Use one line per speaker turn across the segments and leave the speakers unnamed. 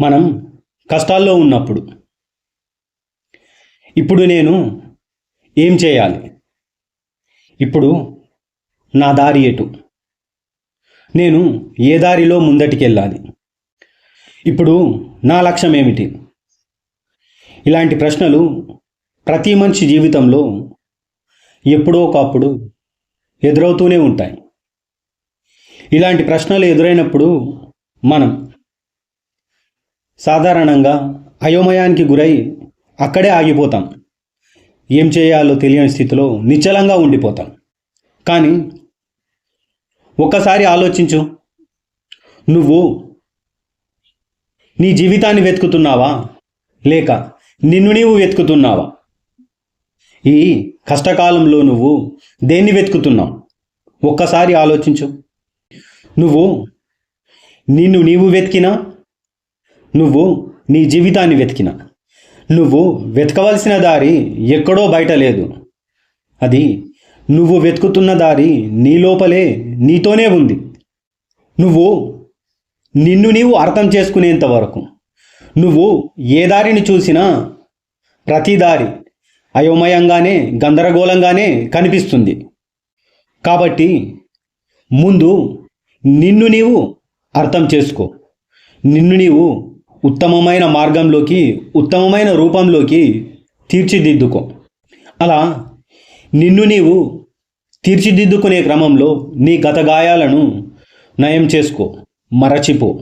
మనం కష్టాల్లో ఉన్నప్పుడు. ఇప్పుడు నేను ఏం చేయాలి? ఇప్పుడు నా దారి ఎటు? నేను ఏ దారిలో ముందటికెళ్ళాలి? ఇప్పుడు నా లక్ష్యం ఏమిటి? ఇలాంటి ప్రశ్నలు ప్రతి మనిషి జీవితంలో ఎప్పుడో ఒకప్పుడు ఎదురవుతూనే ఉంటాయి. ఇలాంటి ప్రశ్నలు ఎదురైనప్పుడు మనం సాధారణంగా అయోమయానికి గురై అక్కడే ఆగిపోతాం. ఏం చేయాలో తెలియని స్థితిలో నిశ్చలంగా ఉండిపోతాం. కానీ ఒక్కసారి ఆలోచించు. నువ్వు నీ జీవితాన్ని వెతుకుతున్నావా? లేక నిన్ను నీవు వెతుకుతున్నావా? ఈ కష్టకాలంలో నువ్వు దేన్ని వెతుకుతున్నావు? ఒక్కసారి ఆలోచించు. నువ్వు నిన్ను నీవు వెతికినా నువ్వు నీ జీవితాన్ని వెతికిన. నువ్వు వెతకవలసిన దారి ఎక్కడో బయట లేదు. అది నువ్వు వెతుకుతున్న దారి నీ లోపలే నీతోనే ఉంది. నువ్వు నిన్ను నీవు అర్థం చేసుకునేంత వరకు. నువ్వు ఏ దారిని చూసినా ప్రతి దారి అయోమయంగానే గందరగోళంగానే కనిపిస్తుంది. కాబట్టి ముందు నిన్ను నీవు అర్థం చేసుకో. నిన్ను నీవు ఉత్తమమైన మార్గంలోకి ఉత్తమమైన రూపంలోకి తీర్చిదిద్దుకో. అలా నిన్ను నీవు తీర్చిదిద్దుకునే క్రమంలో నీ గత గాయాలను నయం చేసుకో మరచిపో.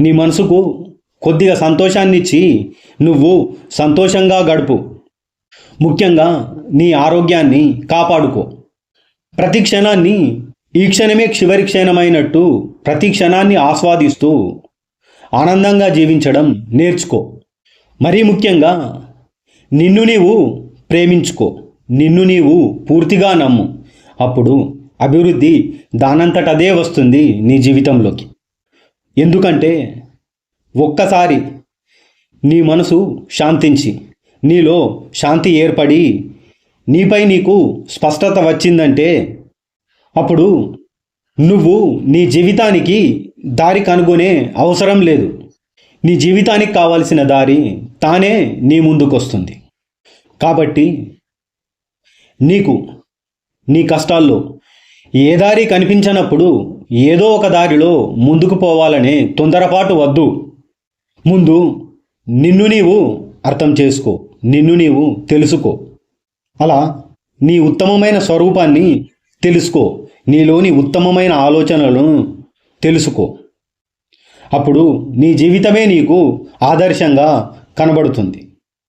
నీ మనసుకు కొద్దిగా సంతోషాన్నిచ్చి నువ్వు సంతోషంగా గడుపు. ముఖ్యంగా నీ ఆరోగ్యాన్ని కాపాడుకో. ప్రతి క్షణాన్ని ఈ క్షణమే చివరి క్షణమైనట్టు ప్రతి క్షణాన్ని ఆస్వాదిస్తూ ఆనందంగా జీవించడం నేర్చుకో. మరీ ముఖ్యంగా నిన్ను నీవు ప్రేమించుకో. నిన్ను నీవు పూర్తిగా నమ్ము. అప్పుడు అభివృద్ధి దానంతట అదే వస్తుంది నీ జీవితంలోకి. ఎందుకంటే ఒక్కసారి నీ మనసు శాంతించి నీలో శాంతి ఏర్పడి నీపై నీకు స్పష్టత వచ్చిందంటే అప్పుడు నువ్వు నీ జీవితానికి దారి కనుగొనే అవసరం లేదు. నీ జీవితానికి కావాల్సిన దారి తానే నీ ముందుకొస్తుంది. కాబట్టి నీకు నీ కష్టాల్లో ఏ దారి కనిపించనప్పుడు ఏదో ఒక దారిలో ముందుకు పోవాలనే తొందరపాటు వద్దు. ముందు నిన్ను నీవు అర్థం చేసుకో నిన్ను నీవు తెలుసుకో. అలా నీ ఉత్తమమైన స్వరూపాన్ని తెలుసుకో నీలోని ఉత్తమమైన ఆలోచనలను తెలుసుకో. అప్పుడు నీ జీవితమే నీకు ఆదర్శంగా కనబడుతుంది.